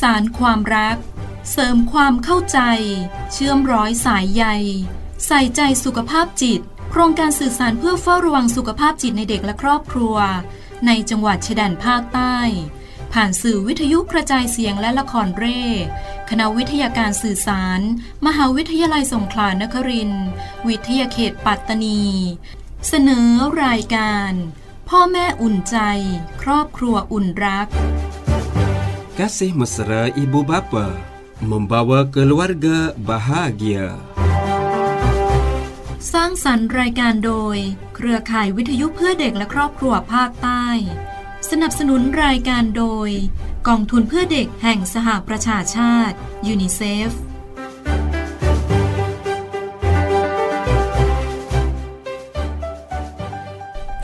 สารความรัก เสริมความเข้าใจ เชื่อมร้อยสายใย ใส่ใจสุขภาพจิต โครงการสื่อสารเพื่อเฝ้าระวังสุขภาพจิตในเด็กและครอบครัว ในจังหวัดชายแดนภาคใต้ ผ่านสื่อวิทยุกระจายเสียงและละครเร่ คณะวิทยาการสื่อสาร มหาวิทยาลัยสงขลานครินทร์วิทยาเขตปัตตานี เสนอรายการ พ่อแม่อุ่นใจ ครอบครัวอุ่นรัก Kasih mesra ibu bapa membawa keluarga bahagia. สร้างสรรค์รายการโดย เครือข่ายวิทยุเพื่อเด็กและครอบครัวภาคใต้ สนับสนุนรายการโดย กองทุนเพื่อเด็กแห่งสหประชาชาติยูนิเซฟ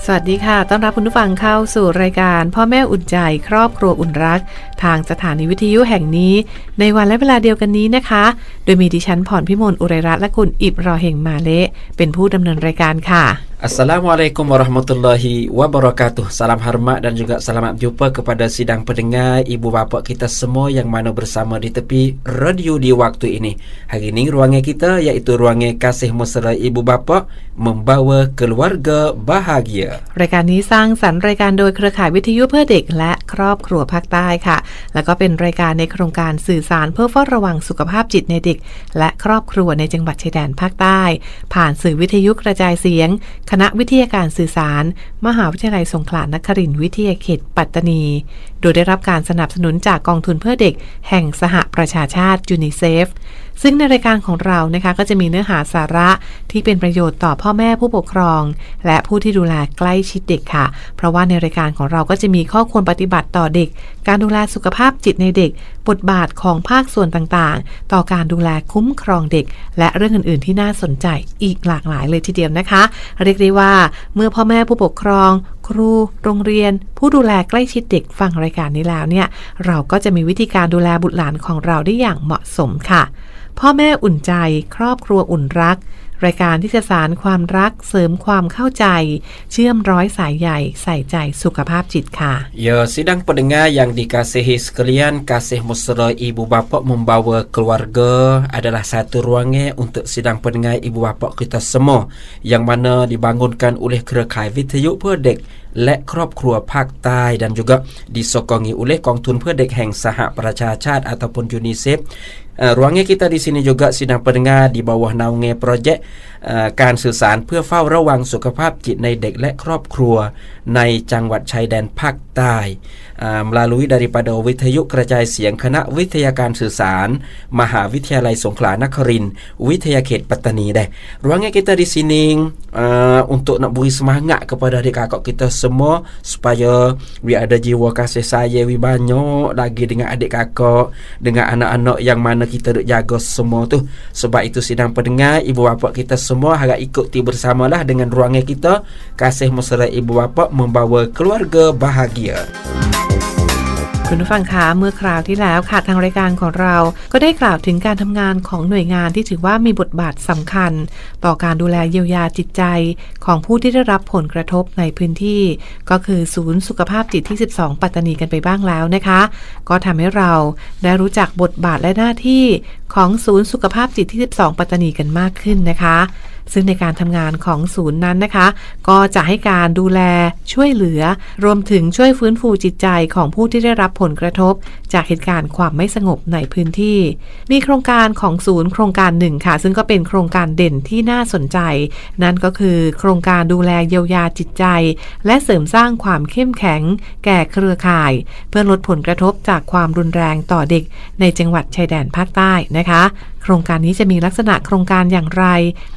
สวัสดีค่ะ ต้อนรับคุณผู้ฟังเข้าสู่รายการพ่อแม่อุ่นใจ ครอบครัวอุ่นรัก ทางสถานีวิทยุแห่งนี้ ในวันและเวลาเดียวกันนี้นะคะ โดยมีดิฉันผ่อนพิมลอุไรรัตน์และคุณอิบรอเฮงมาเละเป็นผู้ดำเนินรายการค่ะ Assalamualaikum warahmatullahi wabarakatuh Salam hormat dan juga selamat jumpa kepada sidang pendengar ibu bapa kita semua yang mana bersama di tepi radio di waktu ini Hari ini ruangan kita iaitu ruangan kasih mesra ibu bapa membawa keluarga bahagia รายการนี้สร้างสรรค์รายการโดยเครือข่ายวิทยุเพื่อเด็กและครอบครัวภาคใต้ค่ะ แล้วก็เป็นรายการในโครงการสื่อสารเพื่อเฝ้าระวังสุขภาพจิตในเด็ก และครอบครัวในจังหวัดชายแดนภาคใต้ ผ่านสื่อวิทยุกระจายเสียงคณะวิทยาการสื่อสาร มหาวิทยาลัยสงขลานครินทร์วิทยาเขตปัตตานีโดยได้รับการสนับสนุนจากกองทุนเพื่อเด็ก แห่งสหประชาชาติยูนิเซฟซึ่งในรายการของเรานะคะก็จะมีเนื้อหาสาระที่เป็นประโยชน์ต่อพ่อแม่ผู้ปกครอง และผู้ที่ดูแลใกล้ชิดเด็กค่ะ เพราะว่าในรายการของเราก็จะมีข้อควรปฏิบัติต่อเด็ก การดูแลสุขภาพจิตในเด็ก บทบาทของภาคส่วนต่างๆ ต่อการดูแลคุ้มครองเด็ก และเรื่องอื่น ๆ ที่น่าสนใจอีกหลากหลายเลยทีเดียวนะคะ เรียกได้ว่า เมื่อพ่อแม่ผู้ปกครอง ครู โรงเรียน ผู้ดูแลใกล้ชิดเด็กฟังรายการนี้แล้วเนี่ย เราก็จะมีวิธีการดูแลบุตรหลานของเราได้อย่างเหมาะสมค่ะ พ่อแม่อุ่นใจ ครอบครัวอุ่นรัก รายการที่จะสารความรักเสริมความเข้าใจ เชื่อมร้อยสายใหญ่ใส่ใจสุขภาพจิตค่ะ Ya, sidang pendengar yang dikasihi sekalian, kasih mesra ibu bapa membawa keluarga adalah satu ruangan untuk sidang pendengar ibu bapa kita semua yang mana dibangunkan oleh Kerekai Vityuk เพื่อเด็กและครอบครัวภาคใต้ dan juga disokongi oleh กองทุนเพื่อเด็กแห่งสหประชาชาติ ataupun UNICEF Uh, ruangnya kita di sini juga sidang pendengar di bawah naungan projek การสื่อสารเพื่อเฝ้าระวังสุขภาพจิตในเด็กและครอบครัว ในจังหวัดชายแดนภาคใต้ uh, melalui daripada วิทยุกระจายเสียงคณะวิทยาการสื่อสาร มหาวิทยาลัยสงขลานครินทร์วิทยาเขตปัตตานี deh. Ruangnya kita di sini uh, untuk nak beri semangat kepada adik kakak kita semua supaya we ada jiwa kasih sayang we banyak lagi dengan adik kakak dengan anak-anak yang mana kita duk jaga semua tu sebab itu sidang pendengar ibu bapa kita semua harap ikuti bersamalah dengan ruangan kita. Kasih mesra ibu bapa membawa keluarga bahagia คุณผู้ฟังคะเมื่อคราวที่แล้วค่ะทางรายการของเรา ก็ได้กล่าวถึงการทำงานของหน่วยงานที่ถือว่ามีบทบาทสำคัญ ต่อการดูแลเยียวยาจิตใจ ของผู้ที่ได้รับผลกระทบในพื้นที่ ก็คือศูนย์สุขภาพจิตที่ 12 ปัตตานีกันไปบ้างแล้วนะคะ ก็ทำให้เราได้รู้จักบทบาทและหน้าที่ของศูนย์สุขภาพจิตที่ 12 ปัตตานีกันมากขึ้นนะคะ ซึ่งในการทำงานของศูนย์นั้นนะคะ ก็จะให้การดูแลช่วยเหลือ รวมถึงช่วยฟื้นฟูจิตใจของผู้ที่ได้รับผลกระทบ จากเหตุการณ์ความไม่สงบในพื้นที่ มีโครงการของศูนย์โครงการหนึ่งค่ะ ซึ่งก็เป็นโครงการเด่นที่น่าสนใจ นั่นก็คือโครงการดูแลเยียวยาจิตใจ และเสริมสร้างความเข้มแข็ง แก่เครือข่าย เพื่อลดผลกระทบจากความรุนแรงต่อเด็กในจังหวัดชายแดนภาคใต้นะคะ โครงการนี้จะมีลักษณะโครงการอย่างไร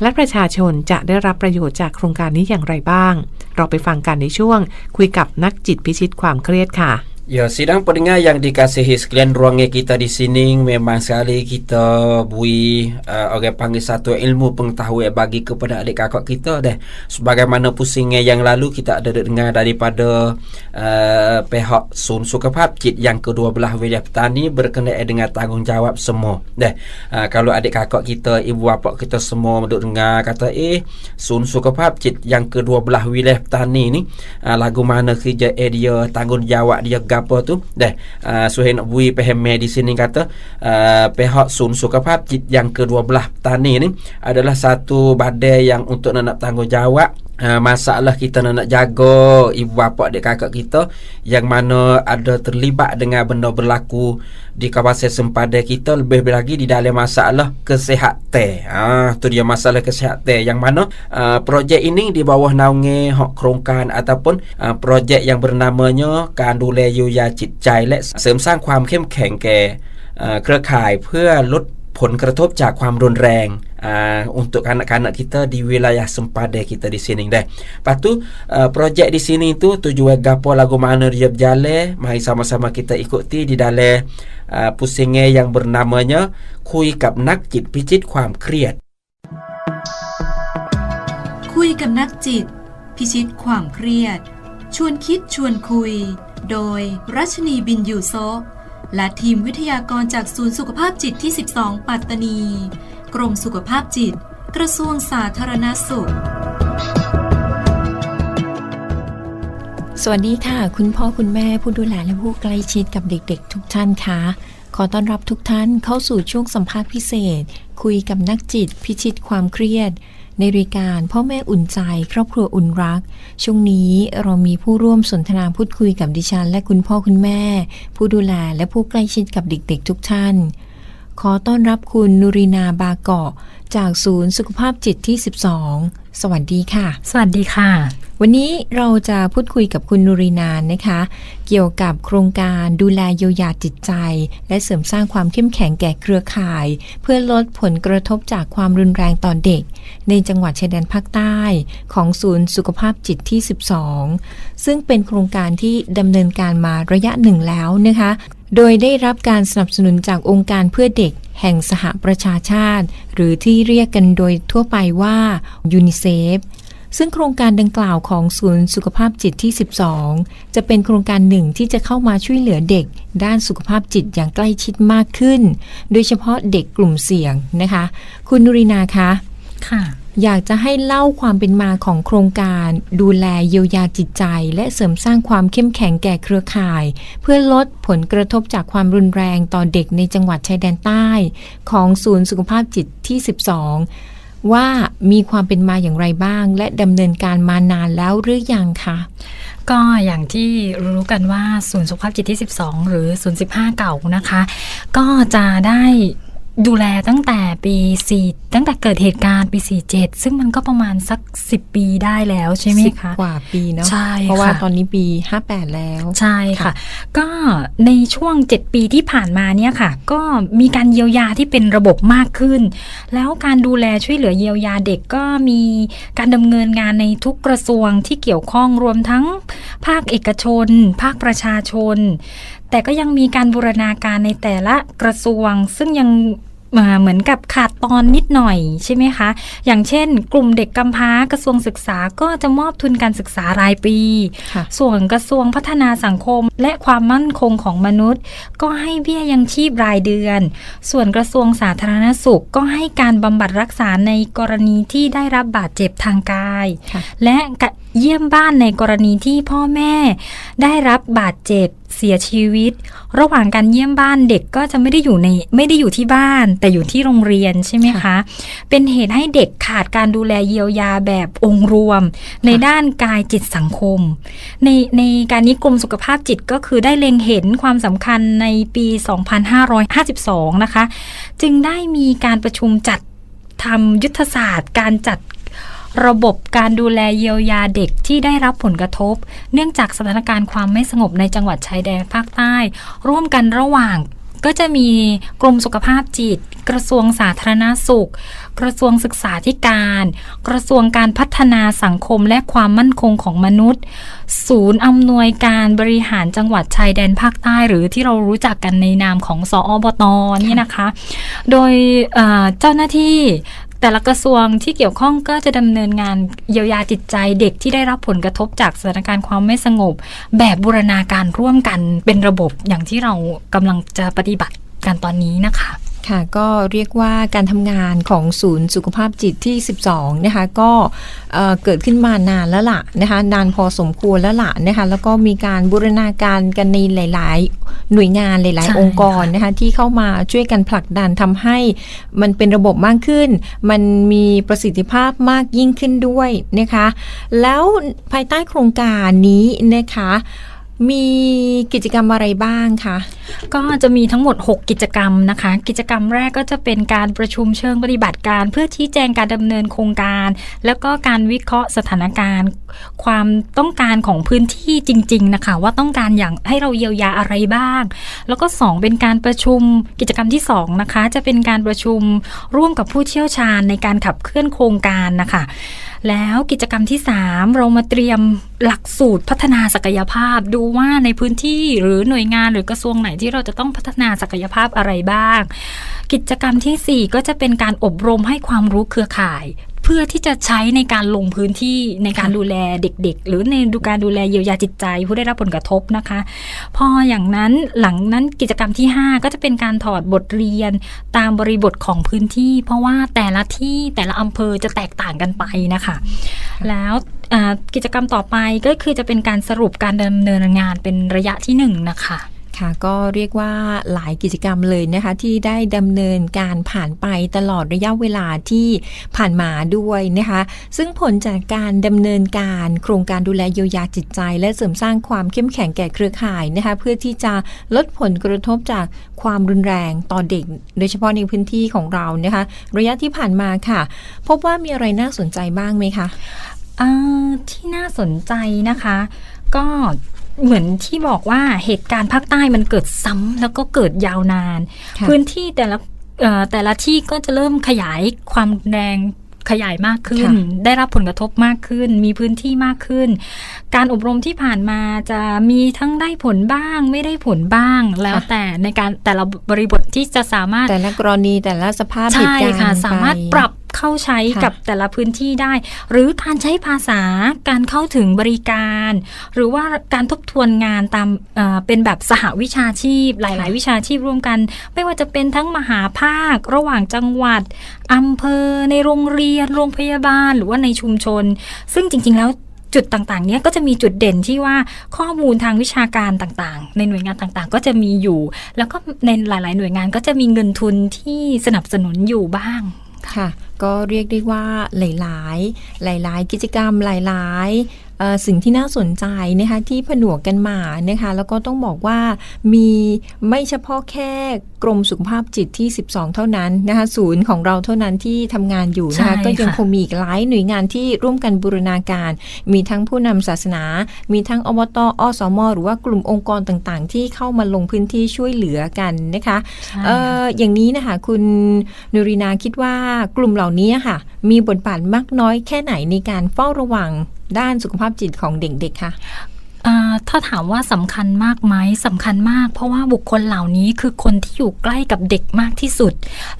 และประชาชนจะได้รับประโยชน์จากโครงการนี้อย่างไรบ้าง เราไปฟังกันในช่วง คุยกับนักจิตพิชิตความเครียดค่ะ Ya, sidang pendengar yang dikasihi sekalian ruangnya kita di sini memang sekali kita bui uh, orang panggil satu ilmu pengetahuan bagi kepada adik kakak kita deh. Sebagaimana pusingnya yang lalu kita ada dengar daripada uh, pihak Sun Sukhapap Cit yang kedua belah wilayah petani berkenaan dengan tanggungjawab semua. Deh, uh, kalau adik kakak kita, ibu bapa kita semua duk dengar kata eh Sun Sukhapap Cit yang kedua belah wilayah petani ni uh, lagu mana kerja eh dia tanggungjawab dia gapo tu. Dah uh, suhen bui pehme di sini kata uh, pihak sun sukapap yang ke-12 tani ni adalah satu badai yang untuk nak tanggungjawab Uh, masalah kita nak jaga ibu bapa adik kakak kita yang mana ada terlibat dengan benda berlaku di kawasan sempadan kita lebih lagi di dalam masalah kesihatan. Ah tu dia masalah kesihatan yang mana uh, projek ini di bawah naungi hak kerongkan ataupun uh, projek yang bernamanya การดูแลเยียวยาจิตใจและเสริมสร้างความเข้มแข็งแก่เอ่อเครือข่ายเพื่อลด ผลกระทบจากความรุนแรง uh, untuk anak-anak kita di wilayah sempadan kita di sini dah. Lepas tu uh, projek di sini tu tujuan gapo lagu mana dia berjalan, mari sama-sama kita ikuti di dalam uh, pusingan yang bernamanya คุยกับนักจิตพิชิตความเครียด คุยกับนักจิต พิชิตความเครียด ชวนคิดชวนคุย โดยรัชนีบินยูโซะ และทีมวิทยากรจากศูนย์สุขภาพจิตที่ 12 ปัตตานี กรมสุขภาพจิต กระทรวงสาธารณสุข สวัสดีค่ะ คุณพ่อคุณแม่ผู้ดูแลและผู้ใกล้ชิดกับเด็กๆ ทุกท่านค่ะขอต้อนรับทุกท่านเข้าสู่ช่วงสัมภาษณ์พิเศษ คุยกับนักจิต พิชิตความเครียด ในรายการพ่อแม่อุ่นใจ ครอบครัวอุ่นรัก ช่วงนี้เรามีผู้ร่วมสนทนาพูดคุยกับดิฉัน และคุณพ่อคุณแม่ ผู้ดูแลและผู้ใกล้ชิดกับเด็กๆทุกท่าน ขอต้อนรับคุณนุรินาบาเกาะ จากศูนย์สุขภาพจิตที่ 12 สวัสดีค่ะ สวัสดีค่ะ วันนี้เราจะพูดคุยกับคุณนุรินานนะคะ เกี่ยวกับโครงการดูแลเยียวยาจิตใจ และเสริมสร้างความเข้มแข็งแก่เครือข่าย เพื่อลดผลกระทบจากความรุนแรงต่อเด็ก ในจังหวัดชายแดนภาคใต้ ของศูนย์สุขภาพจิตที่ 12 ซึ่งเป็นโครงการที่ดำเนินการมาระยะหนึ่งแล้วนะคะ โดยได้รับการสนับสนุนจากองค์การเพื่อเด็กแห่งสหประชาชาติ หรือที่เรียกกันโดยทั่วไปว่ายูนิเซฟซึ่งโครงการดังกล่าวของศูนย์สุขภาพจิตที่ 12 จะเป็นโครงการหนึ่งที่จะเข้ามาช่วยเหลือเด็ก ด้านสุขภาพจิตอย่างใกล้ชิดมากขึ้น โดยเฉพาะเด็กกลุ่มเสี่ยงนะคะ คุณนุรินาคะ ค่ะ อยากจะให้เล่าความเป็นมาของโครงการ ดูแลเยียวยาจิตใจ และเสริมสร้างความเข้มแข็งแก่เครือข่าย เพื่อลดผลกระทบจากความรุนแรงต่อเด็กในจังหวัดชายแดนใต้ ของศูนย์สุขภาพจิตที่ 12 ว่ามีความเป็นมาอย่างไรบ้าง และดำเนินการมานานแล้วหรือยังคะก็อย่างที่รู้กันว่าศูนย์สุขภาพจิตที่ 12 หรือศูนย์15 เก่านะคะ ก็จะได้ ดูแลตั้งแต่ปี4ตั้งแต่เกิดเหตุการณ์ปี 47 ซึ่งมันก็ประมาณสัก 10 ปีได้แล้วใช่ไหมสิบคะกว่าปีเนาะใช่เพราะว่าค่ะตอนนี้ปี 58 แล้วใช่ค่ะ ก็ในช่วง 7 ปีที่ผ่านมาเนี่ยค่ะ ก็มีการเยียวยาที่เป็นระบบมากขึ้น แล้วการดูแลช่วยเหลือเยียวยาเด็กก็มีการดำเนินงานในทุกกระทรวงที่เกี่ยวข้องรวมทั้งภาคเอกชน ภาคประชาชน แต่ก็ยังมีการบูรณาการในแต่ละกระทรวงซึ่งยัง มาเหมือนกับขาดตอนนิดหน่อยใช่ไหมคะ อย่างเช่น กลุ่มเด็กกำพร้ากระทรวงศึกษาก็จะมอบทุนการศึกษารายปีค่ะส่วนกระทรวงพัฒนาสังคม และความมั่นคงของมนุษย์ ก็ให้เบี้ยยังชีพรายเดือน ส่วนกระทรวงสาธารณสุขก็ให้การบำบัดรักษาในกรณีที่ได้รับบาดเจ็บทางกายค่ะและกะ เยี่ยมบ้านในกรณีที่พ่อแม่ ได้รับบาดเจ็บเสียชีวิต ระหว่างการเยี่ยมบ้านเด็กก็จะไม่ได้อยู่ในไม่ได้อยู่ที่บ้าน แต่อยู่ที่โรงเรียนใช่ไหมคะ เป็นเหตุให้เด็กขาดการดูแลเยียวยาแบบองค์รวม ในด้านกายจิตสังคม ในในการนี้กรมสุขภาพจิตก็คือได้เล็งเห็นความสำคัญในปี 2552 นะคะ จึงได้มีการประชุมจัดทำยุทธศาสตร์ การจัด ระบบการดูแลเยียวยาเด็กที่ได้รับผลกระทบ เนื่องจากสถานการณ์ความไม่สงบในจังหวัดชายแดนภาคใต้ ร่วมกันระหว่างก็จะมีกรมสุขภาพจิต กระทรวงสาธารณสุข กระทรวงศึกษาธิการ กระทรวงการพัฒนาสังคมและความมั่นคงของมนุษย์ ศูนย์อำนวยการบริหารจังหวัดชายแดนภาคใต้ หรือที่เรารู้จักกันในนามของสอบตนี่นะคะ โดยเจ้าหน้าที่ แต่ละกระทรวงที่เกี่ยวข้องก็จะดำเนินงานเยียวยาจิตใจเด็กที่ได้รับผลกระทบจากสถานการณ์ความไม่สงบ แบบบูรณาการร่วมกันเป็นระบบอย่างที่เรากำลังจะปฏิบัติกันตอนนี้นะคะ ค่ะก็เรียกว่าการทำงานของศูนย์สุขภาพจิตที่ 12 นะคะก็เอ่อเกิดขึ้นมานานแล้วล่ะนะคะนานพอสมควรแล้วล่ะนะคะแล้วก็มีการบูรณาการกันในหลาย ๆ หน่วยงานหลาย ๆ องค์กรนะคะที่เข้ามาช่วยกันผลักดันทำให้มันเป็นระบบมากขึ้น มันมีประสิทธิภาพมากยิ่งขึ้นด้วยนะคะแล้วภายใต้โครงการนี้นะคะ มีกิจกรรมอะไรบ้างคะ ก็จะมีทั้งหมด 6 กิจกรรมนะคะ กิจกรรมแรกก็จะเป็นการประชุมเชิงปฏิบัติการ เพื่อชี้แจงการดำเนินโครงการ แล้วก็การวิเคราะห์สถานการณ์ ความต้องการของพื้นที่จริง ๆ นะคะ ว่าต้องการอย่างให้เราเยียวยาอะไรบ้าง แล้วก็ 2 เป็นการประชุมกิจกรรมที่2นะคะจะเป็นการประชุมร่วมกับผู้เชี่ยวชาญในการขับเคลื่อนโครงการนะคะ แล้วกิจกรรมที่ 3 เรามาเตรียมหลักสูตรพัฒนาศักยภาพ ดูว่าในพื้นที่หรือหน่วยงานหรือกระทรวงไหนที่เราจะต้องพัฒนาศักยภาพอะไรบ้าง กิจกรรมทีสี่4 ก็จะเป็นการอบรมให้ความรู้เครือข่าย พื่อที่จะใช้ในการลงพื้นที่ในการดูแลเด็ก ๆ หรือในดูการดูแลเยียวยาจิตใจ ผู้ได้รับผลกระทบนะคะ พออย่างนั้นหลังนั้นกิจกรรมที่ 5 ก็จะเป็นการถอดบทเรียนตามบริบทของพื้นที่ เพราะว่าแต่ละที่แต่ละอำเภอจะแตกต่างกันไปนะคะ แล้วอ่ากิจกรรมต่อไปก็คือจะเป็นการสรุปการดำเนินงานเป็นระยะที่หนึ่งนะคะ ค่ะ ก็เรียกว่าหลายกิจกรรมเลยนะคะ ที่ได้ดำเนินการผ่านไปตลอดระยะเวลาที่ผ่านมาด้วยนะคะ ซึ่งผลจากการดำเนินการโครงการดูแลเยียวยาจิตใจ และเสริมสร้างความเข้มแข็งแก่เครือข่ายนะคะ เพื่อที่จะลดผลกระทบจากความรุนแรงต่อเด็ก โดยเฉพาะในพื้นที่ของเรานะคะ ระยะที่ผ่านมาค่ะ พบว่ามีอะไรน่าสนใจบ้างไหมคะที่น่าสนใจนะคะ ก็ เหมือนที่บอกว่าเหตุการณ์ภาคใต้มันเกิดซ้ำแล้วก็เกิดยาวนานค่ะพื้นที่แต่ละเอ่อแต่ละที่ก็จะเริ่มขยายความแรงขยายมากขึ้น ได้รับผลกระทบมากขึ้น มีพื้นที่มากขึ้น การอบรมที่ผ่านมาจะมีทั้งได้ผลบ้าง ไม่ได้ผลบ้าง แล้วแต่ในการแต่ละบริบทที่จะสามารถแต่ละกรณีแต่ละสภาพเหใช่ตุการณ์ค่ะ สามารถไปปรับ เข้าใช้ค่ะกับแต่ละพื้นที่ได้ หรือการใช้ภาษาการเข้าถึงบริการ หรือว่าการทบทวนงานตามเอ่อเป็นแบบสหวิชาชีพ หลาย ๆ วิชาชีพร่วมกัน ไม่ว่าจะเป็นทั้งมหาภาค ระหว่างจังหวัดอำเภอในโรงเรียนโรงพยาบาล หรือว่าในชุมชน ซึ่งจริง ๆ แล้วจุดต่างๆ เนี้ยก็จะมีจุดเด่นที่ว่าข้อมูลทางวิชาการต่างๆ ในหน่วยงานต่างๆ ก็จะมีอยู่ แล้วก็ในหลาย ๆ หน่วยงานก็จะมีเงินทุนที่สนับสนุนอยู่บ้าง ค่ะ ก็เรียกได้ว่าหลาย ๆ หลาย ๆ กิจกรรมหลาย ๆ สิ่งที่น่าสนใจนะคะที่ผนวกกันมานะคะแล้วก็ต้องบอกว่ามีไม่เฉพาะแค่กรมสุขภาพจิตที่ 12 เท่านั้นนะคะศูนย์ของเราเท่านั้นที่ทำงานอยู่นะคะใช่ค่ะก็ยังคงมีอีกหลายหน่วยงานที่ร่วมกันบูรณาการ มีทั้งผู้นำศาสนา มีทั้งอบตอสมหรือว่ากลุ่มองค์กรต่างๆ ที่เข้ามาลงพื้นที่ช่วยเหลือกันนะคะใช่เอ่ออย่างนี้นะคะคุณนุรินาคิดว่ากลุ่มเหล่านี้ค่ะ มีบทบาทมากน้อยแค่ไหนในการเฝ้าระวัง ด้านสุขภาพจิตของเด็กๆคะอ่าถ้าถามว่าสำคัญมากไหมสำคัญมาก เพราะว่าบุคคลเหล่านี้คือคนที่อยู่ใกล้กับเด็กมากที่สุด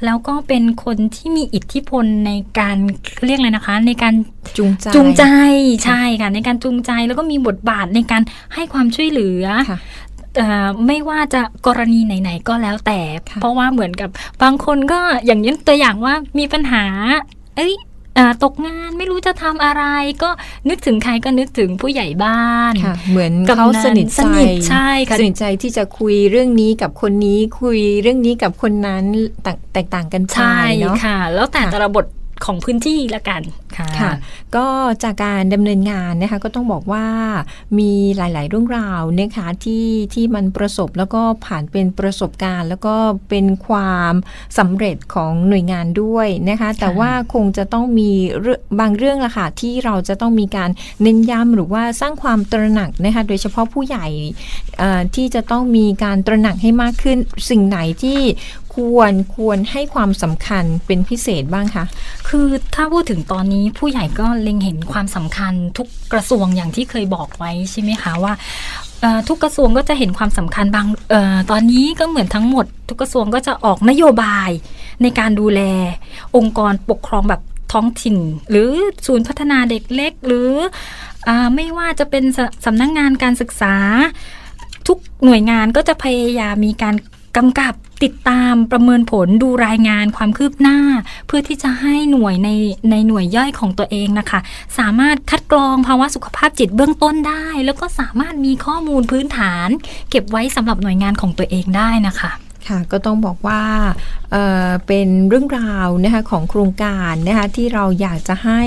แล้วก็เป็นคนที่มีอิทธิพลในการเรียกอะไรนะคะ ในการจูงใจจูงใจใช่ค่ะในการจูงใจแล้วก็มีบทบาทในการให้ความช่วยเหลือค่ะเอ่อไม่ว่าจะกรณีไหน ๆ ก็แล้วแต่ค่ะเพราะว่าเหมือนกับบางคนก็อย่างยกตัวอย่างว่ามีปัญหา เอ้ยอ่า ตกงานไม่รู้จะทำอะไร ก็นึกถึงใครก็นึกถึงผู้ใหญ่บ้านค่ะเหมือนกำนันเขาสนิทใจสนิทใช่ค่ะสนิทใจที่จะคุยเรื่องนี้กับคนนี้คุยเรื่องนี้กับคนนั้นต่างแตกต่างกันไปใช่เนาะค่ะ แล้วแต่ค่ะแต่ละบท ของพื้นที่ละกันค่ะค่ะก็จากการดำเนินงานนะคะก็ต้องบอกว่ามีหลาย ๆ เรื่องราวนะคะที่ที่มันประสบแล้วก็ผ่านเป็นประสบการณ์ แล้วก็เป็นความสำเร็จของหน่วยงานด้วยนะคะแต่ว่าคงจะต้องมีเรื่องบางเรื่องละค่ะที่เราจะต้องมีการเน้นย้ำหรือว่าสร้างความตระหนักนะคะโดยเฉพาะผู้ใหญ่เอ่อที่จะต้องมีการตระหนักให้มากขึ้นสิ่งไหนที่ ควรควรให้ความสำคัญเป็นพิเศษบ้างคะ คือถ้าพูดถึงตอนนี้ผู้ใหญ่ก็เล็งเห็นความสำคัญทุกกระทรวงอย่างที่เคยบอกไว้ใช่ไหมคะว่าทุกกระทรวงก็จะเห็นความสำคัญบางออตอนนี้ก็เหมือนทั้งหมด ทุกกระทรวงก็จะออกนโยบายในการดูแล องค์กรปกครองแบบท้องถิ่น หรือศูนย์พัฒนาเด็กเล็ก หรืออไม่ว่าจะเป็นสสำนักงงานการศึกษา ทุกหน่วยงานก็จะพยายามมีการกำกับ ติดตามประเมินผลดูรายงานความคืบหน้า เพื่อที่จะให้หน่วยในในหน่วยย่อยของตัวเองนะคะ สามารถคัดกรองภาวะสุขภาพจิตเบื้องต้นได้ แล้วก็สามารถมีข้อมูลพื้นฐาน เก็บไว้สำหรับหน่วยงานของตัวเองได้นะคะ ค่ะก็ต้องบอกว่าเเป็นเรื่องราวนะคะของโครงการนะคะที่เราอยากจะให้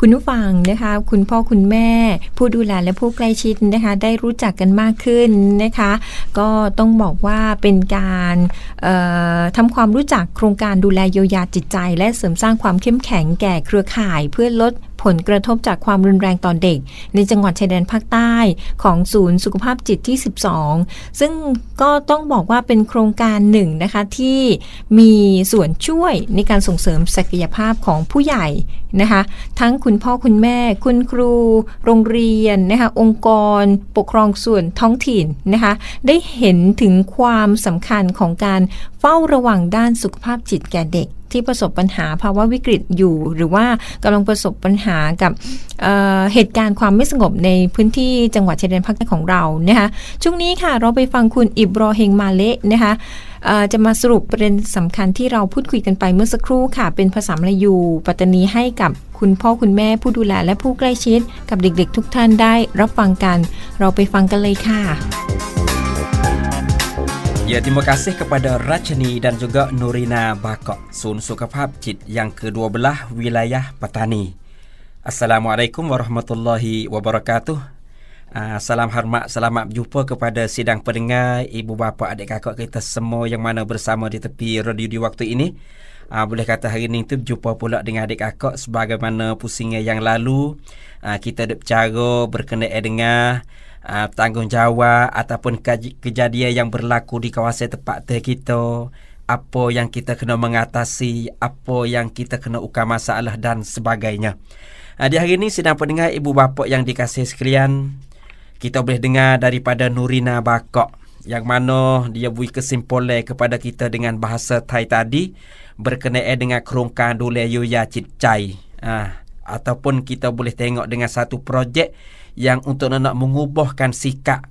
คุณผู้ฟังนะคะคุณพ่อคุณแม่ ผู้ดูแลและผู้ใกล้ชิดนะคะได้รู้จักกันมากขึ้นนะคะก็ต้องบอกว่าเป็นการเอ่อทำความรู้จักโครงการดูแลเยียวยาจิตใจ และเสริมสร้างความเข้มแข็งแก่เครือข่าย เพื่อลด ผลกระทบจากความรุนแรงต่อเด็ก ในจังหวัดชายแดนภาคใต้ของศูนย์สุขภาพจิตที่ 12 ซึ่งก็ต้องบอกว่าเป็นโครงการหนึ่งนะคะที่มีส่วนช่วยในการส่งเสริมศักยภาพของผู้ใหญ่นะคะทั้งคุณพ่อคุณแม่ คุณครู โรงเรียนนะคะองค์กร ปกครองส่วนท้องถิ่นนะคะได้เห็นถึงความสำคัญของการเฝ้าระวังด้านสุขภาพจิตแก่เด็ก ที่ประสบปัญหาภาวะวิกฤตอยู่ หรือว่ากำลังประสบปัญหากับเเหตุการณ์ความไม่สงบในพื้นที่จังหวัดชายแดนภาคใต้ของเรานะคะช่วงนี้ค่ะเราไปฟังคุณอิบรอเฮงมาเละนะคะจะมาสรุปประเด็นสำคัญที่เราพูดคุยกันไปเมื่อสักครู่ค่ะ เป็นภาษามลายู ปัตตานีให้กับคุณพ่อคุณแม่ผู้ดูแลและผู้ใกล้ชิด กับเด็กๆทุกท่านได้รับฟังกัน เราไปฟังกันเลยค่ะ Ya, terima kasih kepada Rachni dan juga Nurina Bakok, Sun Sukapap Cit yang ke-12 wilayah Petani. Assalamualaikum warahmatullahi wabarakatuh. Ah, salam hormat, selamat berjumpa kepada sidang pendengar, ibu bapa, adik kakak kita semua yang mana bersama di tepi radio di waktu ini. Ah, boleh kata hari ini tu berjumpa pula dengan adik kakak sebagaimana pusingnya yang lalu. Ah, kita ada bercara berkenaan dengan uh, tanggungjawab ataupun kejadian yang berlaku di kawasan tempat kita. Apa yang kita kena mengatasi apa yang kita kena ukar masalah dan sebagainya. Uh, di hari ini sedang pendengar ibu bapa yang dikasihi sekalian kita boleh dengar daripada Nurina Bakok yang mana dia beri kesimpulan kepada kita dengan bahasa Thai tadi berkenaan dengan kerongkan dule Yuya Chai. Uh, ataupun kita boleh tengok dengan satu projek yang untuk nak mengubahkan sikap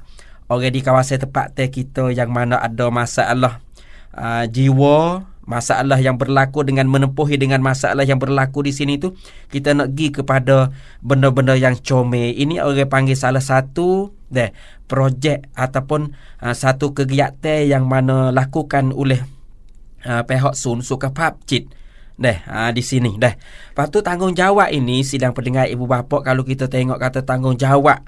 orang di kawasan tempat teh kita yang mana ada masalah uh, jiwa masalah yang berlaku dengan menempuhi dengan masalah yang berlaku di sini tu kita nak pergi kepada benda-benda yang comel. Ini orang panggil salah satu deh projek ataupun uh, satu kegiatan yang mana lakukan oleh uh, pihak Sun Sukapap Cit Deh, ha, di sini deh. Lepas tu tanggungjawab ini sidang pendengar ibu bapa kalau kita tengok kata tanggungjawab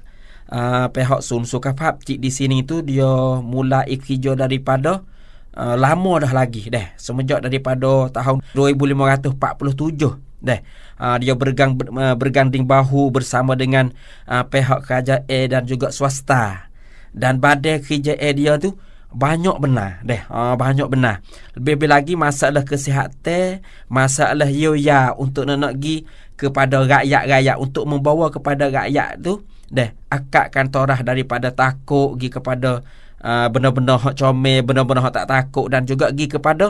uh, pihak Sun Sukapap Cik di sini tu dia mulai kerja daripada uh, lama dah lagi deh. Semenjak daripada tahun 2547 deh. Uh, dia bergang ber, uh, berganding bahu bersama dengan uh, pihak kerajaan dan juga swasta. Dan badai kerajaan dia tu banyak benar deh. Ha, banyak benar. Lebih-lebih lagi masalah kesihatan masalah yoya untuk nak nak pergi kepada rakyat-rakyat untuk membawa kepada rakyat tu deh akakkan torah daripada takut pergi kepada uh, benda-benda hak comel benda-benda hak tak takut dan juga pergi kepada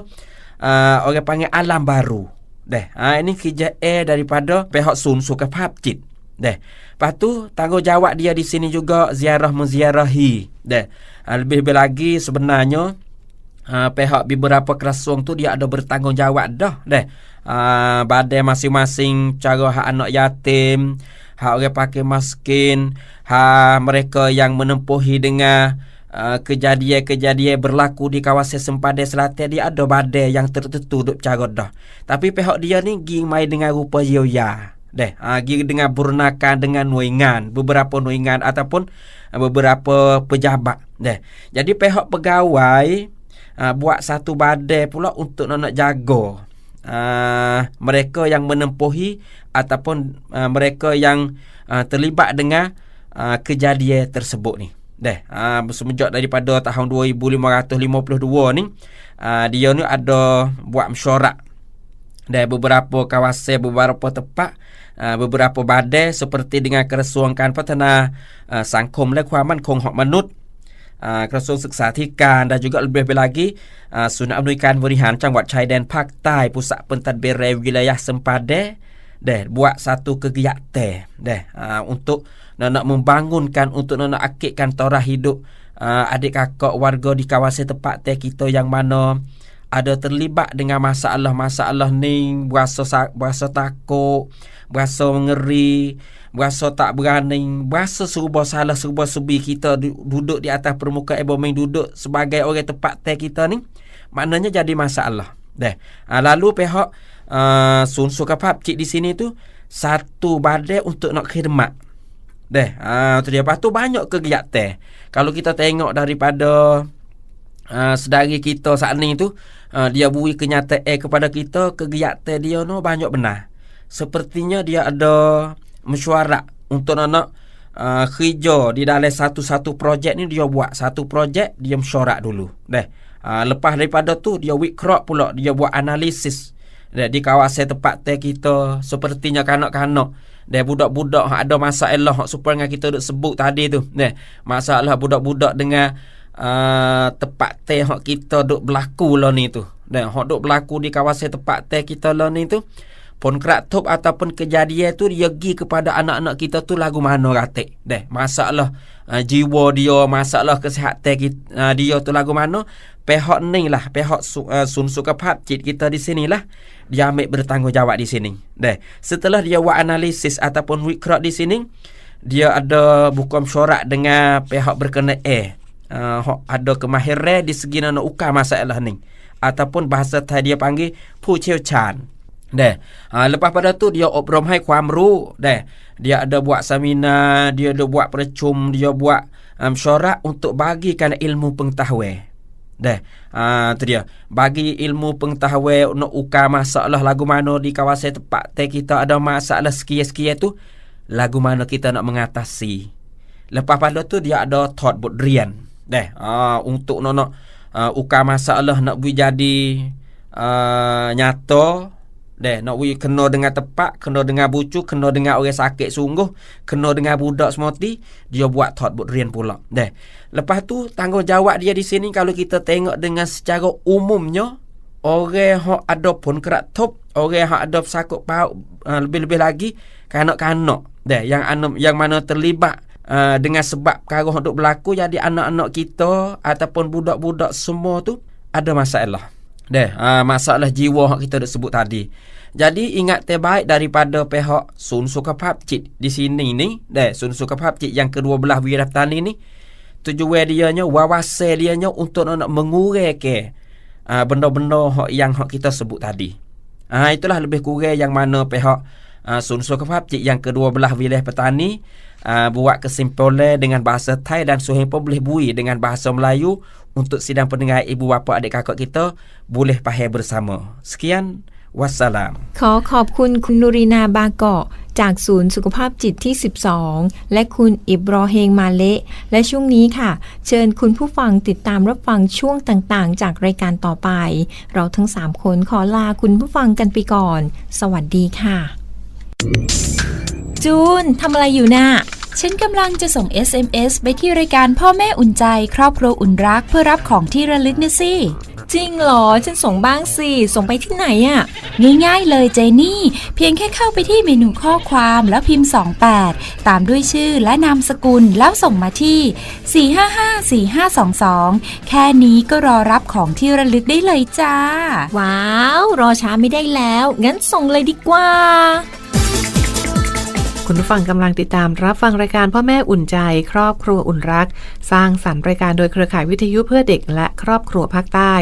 uh, orang panggil alam baru. Deh ha, ini kerja air daripada pihak Sun Sukapap Cit deh Lepas tu tanggungjawab dia di sini juga ziarah menziarahi. Deh. Lebih-lebih lagi sebenarnya ha, pihak beberapa kerasuang tu dia ada bertanggungjawab dah. Deh. Ha, badai masing-masing cara hak anak yatim, hak orang pakai maskin, hak mereka yang menempuhi dengan Uh, kejadian-kejadian berlaku di kawasan sempadan selatan dia ada badai yang tertentu duk cara dah. Tapi pihak dia ni gi main dengan rupa yoya. Deh, ha, pergi dengan bernakan dengan nuingan, beberapa nuingan ataupun uh, beberapa pejabat. Deh. Jadi pihak pegawai uh, buat satu badai pula untuk nak, nak jaga uh, mereka yang menempuhi ataupun uh, mereka yang uh, terlibat dengan uh, kejadian tersebut ni. Deh, uh, semenjak daripada tahun 2552 ni, uh, dia ni ada buat mesyuarat dari beberapa kawasan beberapa tempat uh, beberapa badai seperti dengan Kerasuan Kan Patana uh, Sangkumและความมั่นคงของมนุษย์ uh, กระทรวงศึกษาธิการ dan juga lebih-lebih lagi uh, ศูนย์อำนวยการบริหารจังหวัดชายแดนภาคใต้ Pusat Pentadbiran Wilayah Sempade deh buat satu kegiatan deh uh, untuk nak, nak membangunkan untuk nak, nak akikkan torah hidup uh, adik kakak warga di kawasan tempat teh kita yang mana ada terlibat dengan masalah-masalah ni berasa sa- berasa takut, berasa ngeri, berasa tak berani, berasa serba salah serba sebi kita du- duduk di atas permukaan bumi duduk sebagai orang tempat teh kita ni maknanya jadi masalah. Deh. Ha, lalu pihak uh, sun suka cik di sini tu satu badai untuk nak khidmat. Deh, ha, tu dia. Lepas tu banyak kegiatan. Kalau kita tengok daripada uh, sedari kita saat ni tu, uh, dia beri kenyataan kepada kita, kegiatan dia no banyak benar. Sepertinya dia ada mesyuarat untuk nak nak uh, kerja di dalam satu-satu projek ni dia buat satu projek dia mesyuarat dulu. Deh. Uh, lepas daripada tu dia wikrak pula dia buat analisis Deh, di kawasan tempat teh kita sepertinya kanak-kanak dan budak-budak ada masalah hak supaya dengan kita duk sebut tadi tu. Deh, masalah budak-budak dengan uh, tempat teh hak kita duk berlaku lah ni tu. Dan hak duk berlaku di kawasan tempat teh kita lah ni tu. Pon top ataupun kejadian tu dia pergi kepada anak-anak kita tu lagu mana ratik. Deh, masalah uh, jiwa dia, masalah kesihatan kita, uh, dia tu lagu mana. Pihak ni lah, pihak su, uh, sun sukapap cik kita di sini lah. Dia ambil bertanggungjawab di sini. Deh, setelah dia buat analisis ataupun wikrak di sini, dia ada buku mesyuarat dengan pihak berkenaan uh, hok ada kemahiran di segi nak ukar masalah ni ataupun bahasa Thai dia panggil ผู้เชี่ยวชาญ Deh. Ha, lepas pada tu dia obrom haiความรู้ Deh. Dia ada buat seminar, dia ada buat percum, dia buat um, syarat untuk bagikan ilmu pengetahuan. Deh. Ha, tu dia. Bagi ilmu pengetahuan nak ukar masalah lagu mana di kawasan tempat teh kita ada masalah sekian-sekian tu lagu mana kita nak mengatasi. Lepas pada tu dia ada thought buat rian. Deh. Ha, untuk nak uh, ukar masalah nak bui jadi uh, nyata Deh, nak we kena dengan tepat, kena dengan bucu, kena dengan orang sakit sungguh, kena dengan budak semoti, dia buat thought buat rian pula. Deh. Lepas tu tanggungjawab dia di sini kalau kita tengok dengan secara umumnya orang hak ada pun kerak top, orang hak ada sakut pauk uh, lebih-lebih lagi kanak-kanak. Deh, yang anu, yang mana terlibat uh, dengan sebab perkara hak duk berlaku jadi anak-anak kita ataupun budak-budak semua tu ada masalah. Deh, uh, masalah jiwa hak kita dah sebut tadi. Jadi ingat terbaik daripada pihak Sun Sukapap di sini ni, deh Sun Sukapap yang kedua belah Wiratani ni, tujuan dia nya wawasan dia nya untuk nak, mengurangkan uh, benda-benda hak yang kita sebut tadi. Ah uh, itulah lebih kurang yang mana pihak uh, Sun Sukapap yang kedua belah wilayah petani uh, buat kesimpulan dengan bahasa Thai dan Suhaim pun boleh bui dengan bahasa Melayu untuk sidang pendengar ibu bapa adik kakak kita boleh faham bersama. Sekian, wassalam. ขอขอบคุณคุณนุรินาบาเกาะจากศูนย์สุขภาพจิตที่ 12 และคุณอิบรอเฮงมาเละและช่วงนี้ค่ะ เชิญคุณผู้ฟังติดตามรับฟังช่วงต่างๆ จากรายการต่อไป เราทั้ง 3 คนขอลาคุณผู้ฟังกันไปก่อน สวัสดีค่ะ จูนทำอะไรอยู่น่ะฉันกำลังจะส่ง SMS ไปที่รายการพ่อแม่อุ่นใจ ครอบครัวอุ่นรักเพื่อรับของที่ระลึกนะสิจริงเหรอ ฉันส่งบ้างสิ ส่งไปที่ไหนอะ ง่ายๆเลยเจนี่ เพียงแค่เข้าไปที่เมนูข้อความแล้วพิมพ์ 28 ตามด้วยชื่อและนามสกุลแล้วส่งมาที่ 4554522 แค่นี้ก็รอรับของที่ระลึกได้เลยจ้า ว้าว รอช้าไม่ได้แล้ว งั้นส่งเลยดีกว่า คุณผู้ฟังกำลังติดตามรับฟังรายการพ่อแม่อุ่นใจ ครอบครัวอุ่นรัก สร้างสรรค์รายการโดยเครือข่ายวิทยุเพื่อเด็กและครอบครัวภาคใต้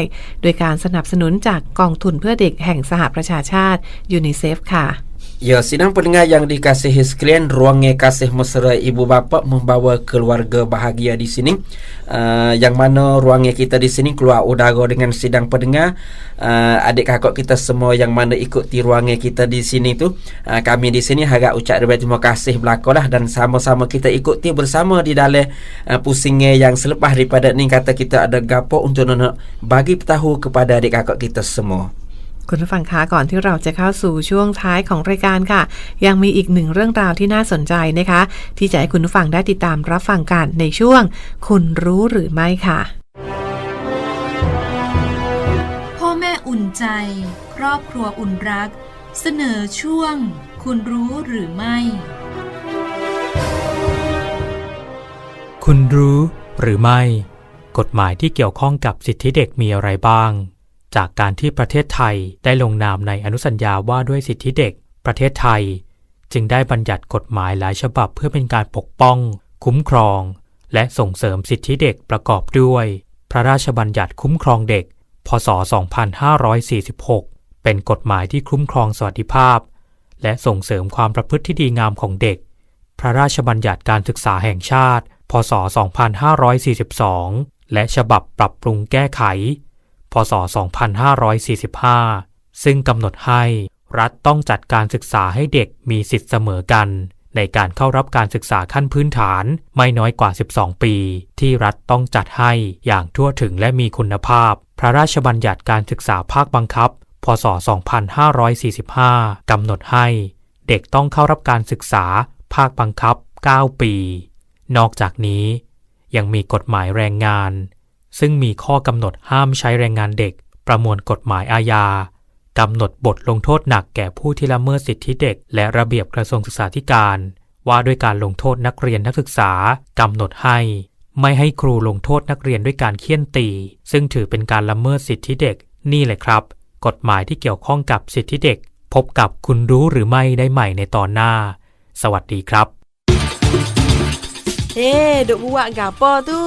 โดยการสนับสนุนจากกองทุนเพื่อเด็กแห่งสหประชาชาติยูนิเซฟค่ะ Ya, sidang pendengar yang dikasihi sekalian, ruangnya kasih mesra ibu bapa membawa keluarga bahagia di sini. Uh, yang mana ruangnya kita di sini keluar udara dengan sidang pendengar. Uh, adik kakak kita semua yang mana ikuti ruangnya kita di sini tu. Uh, kami di sini harap ucap terima kasih belakalah dan sama-sama kita ikuti bersama di dalam uh, pusingnya yang selepas daripada ni kata kita ada gapo untuk nak bagi tahu kepada adik kakak kita semua. คุณผู้ฟังคะก่อนที่เราจะเข้าสู่ช่วงท้ายของรายการค่ะ ยังมีอีกหนึ่งเรื่องราวที่น่าสนใจนะคะ ที่จะให้คุณผู้ฟังได้ติดตามรับฟังกันในช่วง คุณรู้หรือไม่ค่ะ พ่อแม่อุ่นใจ ครอบครัวอุ่นรัก เสนอช่วง คุณรู้หรือไม่ คุณรู้หรือไม่ กฎหมายที่เกี่ยวข้องกับสิทธิเด็กมีอะไรบ้าง จากการที่ประเทศไทยได้ลงนามในอนุสัญญาว่าด้วยสิทธิเด็ก ประเทศไทย จึงได้บัญญัติกฎหมายหลายฉบับเพื่อเป็นการปกป้อง คุ้มครอง และส่งเสริมสิทธิเด็กประกอบด้วย พระราชบัญญัติคุ้มครองเด็ก พศ 2546 เป็นกฎหมายที่คุ้มครองสวัสดิภาพ และส่งเสริมความประพฤติที่ดีงามของเด็ก พระราชบัญญัติการศึกษาแห่งชาติ พศ 2542 และฉบับปรับปรุงแก้ไข พศ 2545 ซึ่งกำหนดให้รัฐต้องจัดการศึกษาให้เด็กมีสิทธิ์เสมอกัน ในการเข้ารับการศึกษาขั้นพื้นฐานไม่น้อยกว่า 12 ปี ที่รัฐต้องจัดให้อย่างทั่วถึงและมีคุณภาพ พระราชบัญญัติการศึกษาภาคบังคับ พศ 2545 กำหนดให้ เด็กต้องเข้ารับการศึกษาภาคบังคับ 9 ปี นอกจากนี้ ยังมีกฎหมายแรงงาน ซึ่งมีข้อกำหนดห้ามใช้แรงงานเด็ก ประมวลกฎหมายอาญากำหนดบทลงโทษหนักแก่ผู้ที่ละเมิดสิทธิเด็ก และระเบียบกระทรวงศึกษาธิการ ว่าด้วยการลงโทษนักเรียนนักศึกษากำหนดให้ ไม่ให้ครูลงโทษนักเรียนด้วยการเคี่ยนตี ซึ่งถือเป็นการละเมิดสิทธิเด็ก นี่แหละครับ กฎหมายที่เกี่ยวข้องกับสิทธิเด็ก พบกับคุณรู้หรือไม่ได้ใหม่ในตอนหน้า สวัสดีครับ Eh, duk buat gapo tu?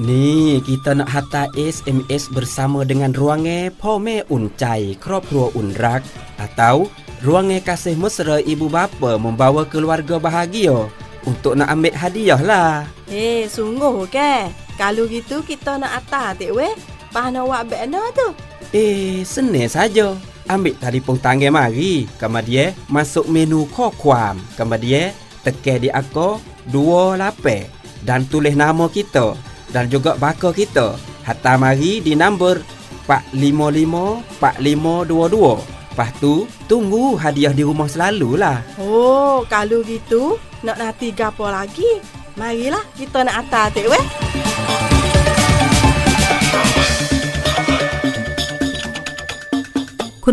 Ni, kita nak hantar SMS bersama dengan ruangnya Pome Uncai, Kropro Unrak atau ruangnya kasih mesra ibu bapa membawa keluarga bahagia untuk nak ambil hadiah lah. Eh, sungguh ke? Kalau gitu kita nak hantar tak weh? Pahna wak bekna tu? Eh, seneng saja. Ambil telefon tangga mari. kemudian masuk menu kokuam. Kamu kemudian tekan di aku angka 28 dan tulis nama kita dan juga baka kita. Hantar mari di nombor 455 4522. Lepas tu, tunggu hadiah di rumah selalulah. Oh, kalau gitu nak nanti gapo lagi? Marilah kita nak atar tik weh.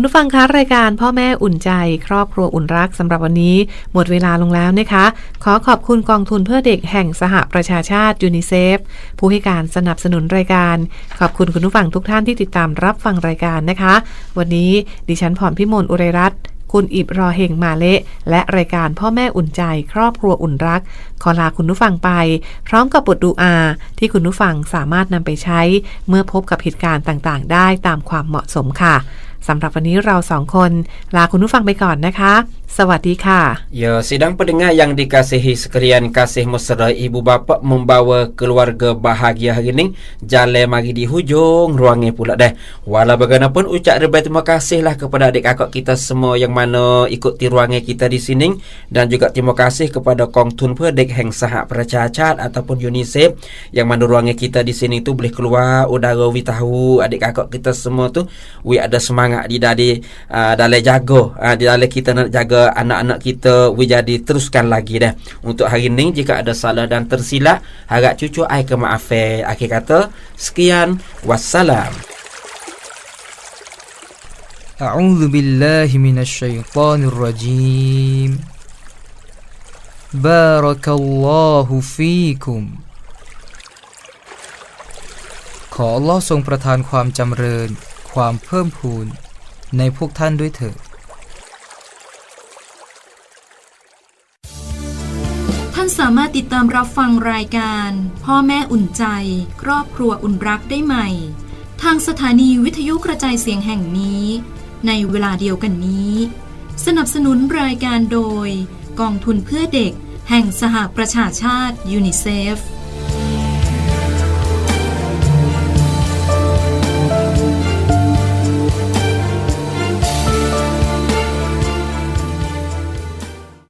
คุณผู้ฟังคะรายการพ่อแม่อุ่นใจ ครอบครัวอุ่นรักสำหรับวันนี้ หมดเวลาลงแล้วนะคะ ขอขอบคุณกองทุนเพื่อเด็กแห่งสหประชาชาติยูนิเซฟผู้ให้การสนับสนุนรายการ ขอบคุณคุณผู้ฟังทุกท่านที่ติดตามรับฟังรายการนะคะ วันนี้ดิฉันพรพิมลอุไรรัตน์คุณอิบรอเฮงมาเละและรายการพ่อแม่อุ่นใจ ครอบครัวอุ่นรัก ขอลาคุณผู้ฟังไป พร้อมกับบทดูอา ที่คุณผู้ฟังสามารถนำไปใช้ เมื่อพบกับเหตุการณ์ต่างๆ ได้ตามความเหมาะสมค่ะ สำหรับวันนี้เราสองคนลาคุณผู้ฟังไปก่อนนะคะ สวัสดีค่ะ Ya, sidang pendengar yang dikasihi sekalian kasih mesra ibu bapa membawa keluarga bahagia hari ini jalan mari di hujung ruangnya pula dah. Walau bagaimanapun ucap ribuan terima kasihlah kepada adik kakak kita semua yang mana ikuti ruangnya kita di sini dan juga terima kasih kepada Kongtun Perdek Heng Sahak Pracacat ataupun UNICEF yang mana ruangnya kita di sini tu boleh keluar udara wi tahu adik kakak kita semua tu wi ada semangat di dari uh, dalam jaga uh, di dalam kita nak jaga anak-anak kita we jadi teruskan lagi dah untuk hari ni jika ada salah dan tersilap harap cucu ai ke maaf akhir kata sekian wassalam أعوذ بالله من الشيطان الرجيم بارك الله فيكم ขออัลลอฮ์ทรงประทานความจำเริญ ความเพิ่มพูน ในพวกท่านด้วยเถิด สามารถติดตามรับฟังรายการ พ่อแม่อุ่นใจ ครอบครัวอุ่นรักได้ใหม่ ทางสถานีวิทยุกระจายเสียงแห่งนี้ ในเวลาเดียวกันนี้ สนับสนุนรายการโดย กองทุนเพื่อเด็ก แห่งสหประชาชาติยูนิเซฟ